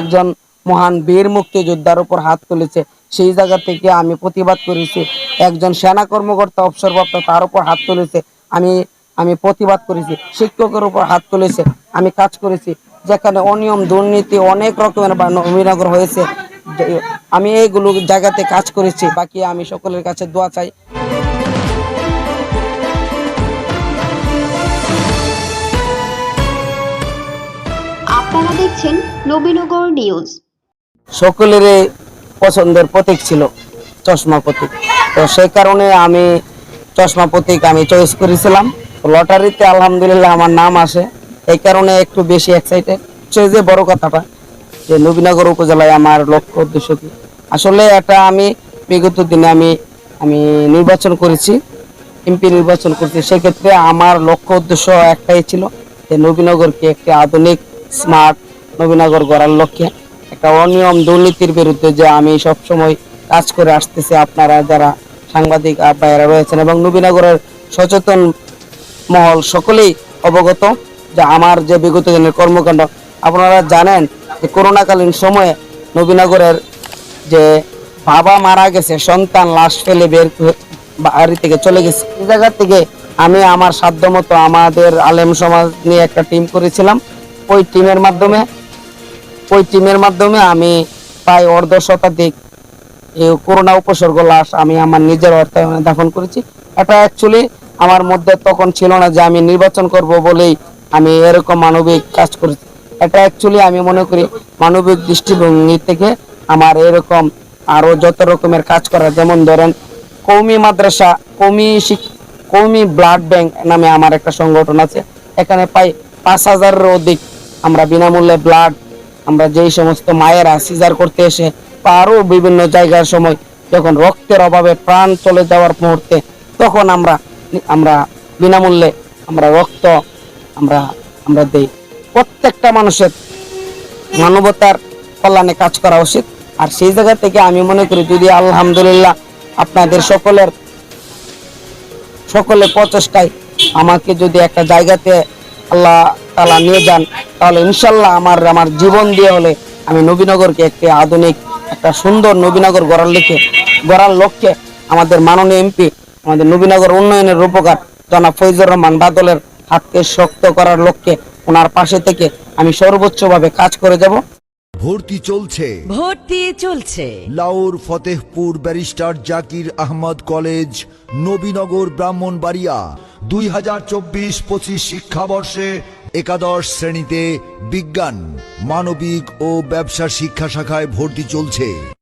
একজন মহান বীর মুক্তিযোদ্ধার উপর হাত তুলেছে। সেই জায়গা থেকে আমি প্রতিবাদ করেছি। একজন সেনা কর্মকর্তা, অবসরপ্রাপ্ত, তার উপর হাত তুলেছে। আমি আমি প্রতিবাদ করেছি। শিক্ষকের উপর হাত তুলেছে। আমি কাজ করেছি। যেখানে অনিয়ম, দুর্নীতি, অনেক রকমের বা নবীনগর হয়েছে। আমি এইগুলো জায়গাতে কাজ করেছি। বাকি আমি সকলের কাছে দোয়া চাই। দেখছেন নবীনগর নিউজ। সকলেরই পছন্দের প্রতীক ছিল চশমা প্রতীক। তো সেই কারণে আমি চশমা প্রতীক আমি চয়েস করেছিলাম। লটারিতে আলহামদুলিল্লাহ আমার নাম আসে। এই কারণে একটু বেশি এক্সাইটেড সে যে বড় কথাটা, যে নবীনগর উপজেলায় আমার লক্ষ্য উদ্দেশ্য কি? আসলে এটা আমি বিগত দিনে আমি আমি নির্বাচন করেছি এমপি নির্বাচন করছি। সেক্ষেত্রে আমার লক্ষ্য উদ্দেশ্য একটাই ছিল যে নবীনগরকে একটি আধুনিক স্মার্ট নবীনগর গড়ার লক্ষ্যে একটা অনিয়ম দুর্নীতির বিরুদ্ধে যে আমি সব সময় কাজ করে আসতেছি। আপনারা যারা সাংবাদিক ভাইয়েরা রয়েছেন এবং নবীনগরের সচেতন মহল সকলেই অবগত যে আমার যে বিগত দিনের কর্মকাণ্ড, আপনারা জানেন যে করোনাকালীন সময়ে নবীনগরের যে বাবা মারা গেছে, সন্তান লাশ ফেলে বের বাড়ি থেকে চলে গেছে। এই জায়গা থেকে আমি আমার সাধ্যমতো আমাদের আলেম সমাজ নিয়ে একটা টিম করেছিলাম। ওই টিমের মাধ্যমে ওই টিমের মাধ্যমে আমি প্রায় অর্ধ শতাধিক করোনা উপসর্গ লাশ আমি আমার নিজের অর্থায়নে দাফন করেছি। এটা অ্যাকচুয়ালি আমার মধ্যে তখন ছিল না যে আমি নির্বাচন করব বলেই আমি এরকম মানবিক কাজ করেছি। এটা অ্যাকচুয়ালি আমি মনে করি মানবিক দৃষ্টিভঙ্গি থেকে আমার এরকম আরও যত রকমের কাজ করা যেমন ধরেন কৌমি মাদ্রাসা, কৌমি কৌমি ব্লাড ব্যাংক নামে আমার একটা সংগঠন আছে। এখানে প্রায় পাঁচ হাজারের অধিক আমরা বিনামূল্যে ব্লাড আমরা যেই সমস্ত মায়েরা সিজার করতে এসে আরও বিভিন্ন জায়গার সময় যখন রক্তের অভাবে প্রাণ চলে যাওয়ার মুহূর্তে তখন আমরা আমরা বিনামূল্যে আমরা রক্ত আমরা আমরা দেই। প্রত্যেকটা মানুষের মানবতার কল্যাণে কাজ করা উচিত। আর সেই জায়গা থেকে আমি মনে করি যদি আলহামদুলিল্লাহ আপনাদের সকলের সকলের প্রচেষ্টায় আমাকে যদি একটা জায়গাতে আল্লাহ তালা নিয়ে যান তাহলে ইনশাল্লাহ আমার আমার জীবন দিয়ে হলে আমি নবীনগরকে একটি আধুনিক একটা সুন্দর নবীনগর গড়ার লিখে গড়ার লক্ষ্যে আমাদের মাননীয় এমপি আমাদের নবীনগর উন্নয়নের রূপকার জনাব ফৈজুর রহমান বাদলের হাতকে শক্ত করার লক্ষ্যে ওনার পাশে থেকে আমি সর্বোচ্চভাবে কাজ করে যাব। ভর্তি চলছে। ভর্তি চলছে। লাউর ফতেহপুর ব্যারিস্টার জাকির আহমদ কলেজ নবীনগর ব্রাহ্মণবাড়িয়া দুই হাজার চব্বিশ পঁচিশ শিক্ষাবর্ষে একাদশ শ্রেণীতে বিজ্ঞান মানবিক ও ব্যবসা শিক্ষা শাখায় ভর্তি চলছে।